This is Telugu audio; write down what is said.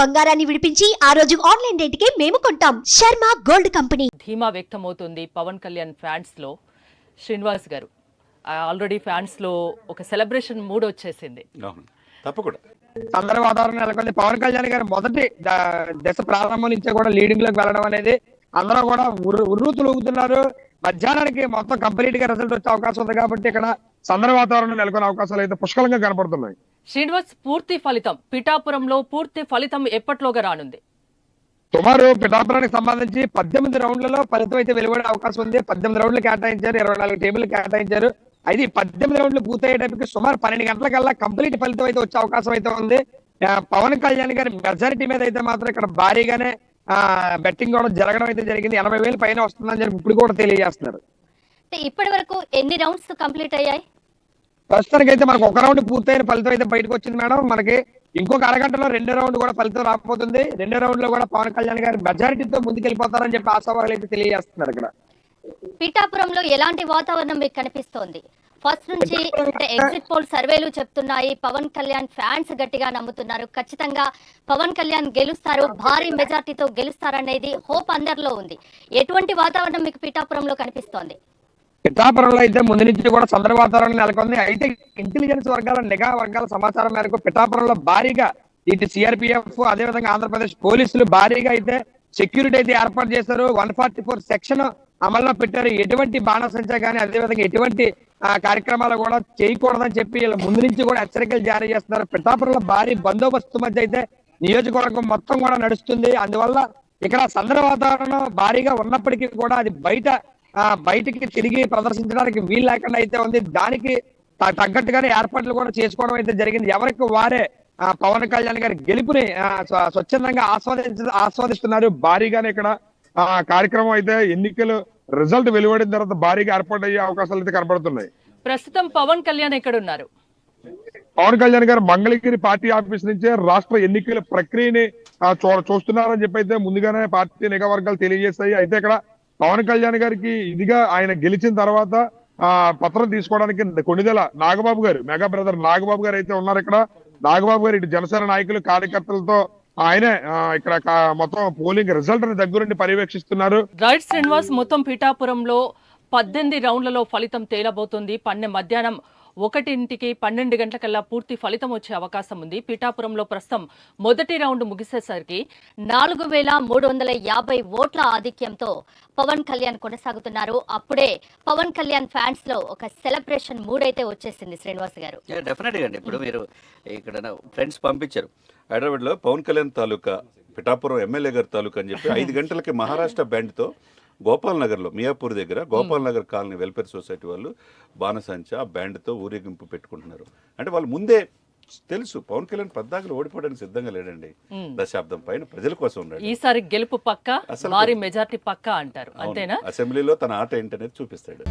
బంగారాన్ని విడిపించి ఆ రోజు ఆన్లైన్ రేటుకే మేము కొంటాం. Sharma gold company. ధీమా వ్యక్తమవుతుంది పవన్ కళ్యాణ్ ఫ్యాన్స్లో శ్రీనివాస్ గారు. ఆల్రెడీ ఫ్యాన్స్లో ఒక సెలబ్రేషన్ మూడ్ వచ్చేసింది. అవును. తప్పకుండా. సందర్భ వాతావరణం నెలకొంది. పవన్ కళ్యాణ్ గారి మొదటి దశ ప్రారంభం నుంచే కూడా లీడింగ్లోకి వెళ్ళడం అనేది అందరూ కూడా ఉర్రు ఉర్రూతులు ఊగుతున్నారు మధ్యాహ్నానికి మొత్తం కంప్లీట్గా రిజల్ట్ వచ్చే అవకాశం ఉంది కాబట్టి ఇక్కడ సందర్భ వాతావరణం నెలకొనే అవకాశాలు అయితే పుష్కలంగా కనపడుతున్నాయి. శ్రీనివాస్ పూర్తి ఫలితం పిఠాపురంలో పూర్తి ఫలితం ఎప్పట్లోగా రానుంది? సుమారు పిఠాపురానికి సంబంధించి పద్దెనిమిది రౌండ్లలో ఫలితం అయితే వెలువడే అవకాశం ఉంది. పద్దెనిమిది రౌండ్లు కేటాయించారు ఇరవై నాలుగు టేబుల్ కేటాయించారు. అయితే పద్దెనిమిది రౌండ్లు పూర్తయ్యేటప్పటికి సుమారు పన్నెండు గంటలకల్లా కంప్లీట్ ఫలితం అయితే వచ్చే అవకాశం అయితే ఉంది. పవన్ కళ్యాణ్ గారి మెజారిటీ మీద అయితే మాత్రం ఇక్కడ భారీగానే బెట్టింగ్ కూడా జరగడం అయితే జరిగింది. ఎనభై వేలు పైన వస్తుందని చెప్పి ఇప్పుడు కూడా తెలియజేస్తున్నారు. ఇప్పటి వరకు ఎన్ని రౌండ్స్ కంప్లీట్ అయ్యాయి? ప్రస్తుతానికి అయితే మనకు ఒక రౌండ్ పూర్తయిన ఫలితం అయితే బయటకు వచ్చింది మేడం. మనకి ఇంకొక అరగంటలో రెండో రౌండ్ కూడా ఫలితం రాకపోతుంది రెండో రౌండ్లో కూడా పవన్ కళ్యాణ్ గారు మెజారిటీతో ముందుకెళ్ళిపోతారని చెప్పి ఆశావాహులు అయితే తెలియజేస్తున్నారు ఇక్కడ. పీఠాపురంలో ఎలాంటి వాతావరణం మీకు కనిపిస్తోంది? ఫస్ట్ నుంచి ఎగ్జిట్ పోల్ సర్వేలు చెప్తున్నాయి. పవన్ కళ్యాణ్ ఫ్యాన్స్ గట్టిగా నమ్ముతున్నారు. ఖచ్చితంగా పవన్ కళ్యాణ్ గెలుస్తారు. భారీ మెజార్టీతో గెలుస్తారనేది హోప్ అందరిలో ఉంది. ఎటువంటి వాతావరణం మీకు పీఠాపురంలో కనిపిస్తోంది? పిఠాపురంలో అయితే ముందు నుంచి కూడా చంద్ర వాతావరణం నెలకొంది. అయితే ఇంటెలిజెన్స్ వర్గాల నిఘా వర్గాల సమాచారం మేరకు పిఠాపురంలో భారీగా ఇటు సిఆర్పిఎఫ్ అదేవిధంగా ఆంధ్రప్రదేశ్ పోలీసులు భారీగా అయితే సెక్యూరిటీ అయితే ఏర్పాటు చేశారు. వన్ ఫార్టీ ఫోర్ సెక్షన్ అమల్లో పెట్టారు. ఎటువంటి బాణసంచ కానీ అదేవిధంగా ఎటువంటి కార్యక్రమాలు కూడా చేయకూడదని చెప్పి వీళ్ళ ముందు నుంచి కూడా హెచ్చరికలు జారీ చేస్తున్నారు. పిఠాపురంలో భారీ బందోబస్తు మధ్య అయితే నియోజకవర్గం మొత్తం కూడా నడుస్తుంది. అందువల్ల ఇక్కడ సందర్భ వాతావరణం భారీగా ఉన్నప్పటికీ కూడా అది బయట బయటికి తిరిగి ప్రదర్శించడానికి వీలు లేకుండా అయితే ఉంది. దానికి తగ్గట్టుగానే ఏర్పాట్లు కూడా చేసుకోవడం అయితే జరిగింది. ఎవరికి వారే ఆ పవన్ కళ్యాణ్ గారి గెలుపుని స్వచ్ఛందంగా ఆస్వాదించ ఆస్వాదిస్తున్నారు. భారీగానే ఇక్కడ ఆ కార్యక్రమం అయితే ఎన్నికలు రిజల్ట్ వెలువడిన తర్వాత భారీగా ఏర్పాటు అయ్యే అవకాశాలు అయితే కనబడుతున్నాయి. ప్రస్తుతం పవన్ కళ్యాణ్ ఎక్కడ ఉన్నారు పవన్ కళ్యాణ్ గారు మంగళగిరి పార్టీ ఆఫీస్ నుంచే రాష్ట్ర ఎన్నికల ప్రక్రియని చూస్తున్నారని చెప్పి అయితే ముందుగానే పార్టీ నిఘా వర్గాలు తెలియజేస్తాయి అయితే ఇక్కడ పవన్ కళ్యాణ్ గారికి ఇదిగా ఆయన గెలిచిన తర్వాత ఆ పత్రం తీసుకోవడానికి కొణిదెల నాగబాబు గారు మెగా బ్రదర్ నాగబాబు గారు అయితే ఉన్నారు ఇక్కడ. నాగబాబు గారు ఇటు జనసేన నాయకులు కార్యకర్తలతో ఆయనే ఇక్కడ మొత్తం పోలింగ్ రిజల్ట్ని దగ్గరుండి పర్యవేక్షిస్తున్నారు. రైట్ శ్రీనివాస్ మొత్తం పిఠాపురంలో పద్దెనిమిది రౌండ్లలో ఫలితం తేలబోతుంది. పన్నె మధ్యాహ్నం ఒకటింటికి పన్నెండు గంటలకల్లా పూర్తి ఫలితం వచ్చే అవకాశం ఉంది. పిఠాపురంలో ప్రస్తుతం మొదటి రౌండ్ ముగిసేసరికి నాలుగు వేల మూడు వందల యాభై ఓట్ల ఆధిక్యంతో పవన్ కళ్యాణ్ కొనసాగుతున్నారు. అప్పుడే పవన్ కళ్యాణ్ ఫ్యాన్స్లో ఒక సెలబ్రేషన్ మూడ్ అయితే వచ్చేసింది శ్రీనివాస్ గారు. డెఫినెట్గా అండి. ఇప్పుడు మీరు ఇక్కడ ఫ్రెండ్స్ పంపించారు. హైదరాబాద్లో పవన్ కళ్యాణ్ తాలూకా పిఠాపురం ఎమ్మెల్యే గారి తాలూకా అని చెప్పి ఐదు గంటలకి మహారాష్ట్ర బ్యాండ్తో గోపాల్ నగర్లో మియాపూర్ దగ్గర Gopal Nagar colony welfare society వాళ్ళు బాణసంచ బ్యాండ్తో ఊరేగింపు పెట్టుకుంటున్నారు. అంటే వాళ్ళు ముందే తెలుసు పవన్ కళ్యాణ్ పద్దాకులు ఓడిపోవడానికి సిద్ధంగా లేడండి. దశాబ్దం పైన ప్రజల కోసం ఉన్నాడు. ఈసారి గెలుపు పక్క భారీ మెజార్టీ పక్క అంటారు. అంతేనా? అసెంబ్లీలో తన ఆట ఏంటనేది చూపిస్తాడు.